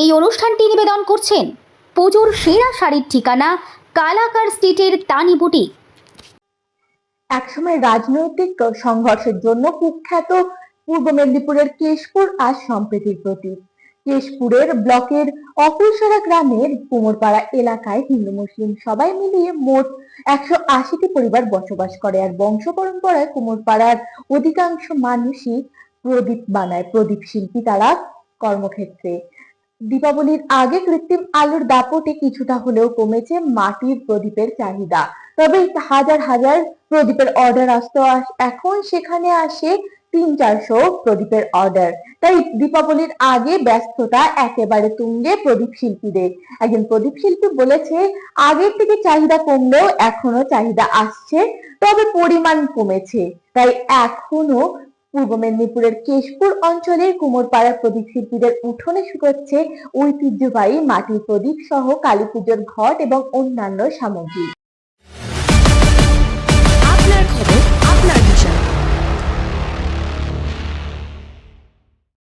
এই অনুষ্ঠানটি নিবেদন করছেন পুজোর সেরা শাড়ির ঠিকানা কালাকার স্ট্রিটের তানি বুটিক। একসময় রাজনৈতিক সংঘর্ষের জন্য কুখ্যাত পূর্ব মেদিনীপুরের কেশপুর আজ সম্প্রীতির প্রতীক। কেশপুরের ব্লকের অকুলসরা গ্রামের কুমোরপাড়া এলাকায় হিন্দু মুসলিম সবাই মিলিয়ে মোট একশো আশিটি পরিবার বসবাস করে আর বংশ পরম্পরায় কুমোরপাড়ার অধিকাংশ মানুষই প্রদীপ বানায়। প্রদীপ শিল্পী তারা কর্মক্ষেত্রে দীপাবলির আগে কৃত্রিম আলোর দাপটে কিছুটা হলেও কমেছে মাটির প্রদীপের চাহিদা। তবে হাজার হাজার প্রদীপের অর্ডার আসতো আস- এখন সেখানে আসে তিন চারশো প্রদীপের অর্ডার তাই দীপাবলির আগে ব্যস্ততা একেবারে তুঙ্গে প্রদীপ শিল্পীদের। একজন প্রদীপ শিল্পী বলেছে, আগের থেকে চাহিদা কমলেও এখনও চাহিদা আসছে, তবে পরিমাণ কমেছে। তাই এখনও পূর্ব মেদিনীপুরের কেশপুর অঞ্চলের কুমোরপাড়া প্রদীপ শিল্পীদের উঠোনে শুকাচ্ছে ঐতিহ্যবাহী মাটির প্রদীপ সহ কালী ঘট এবং অন্যান্য সামগ্রী।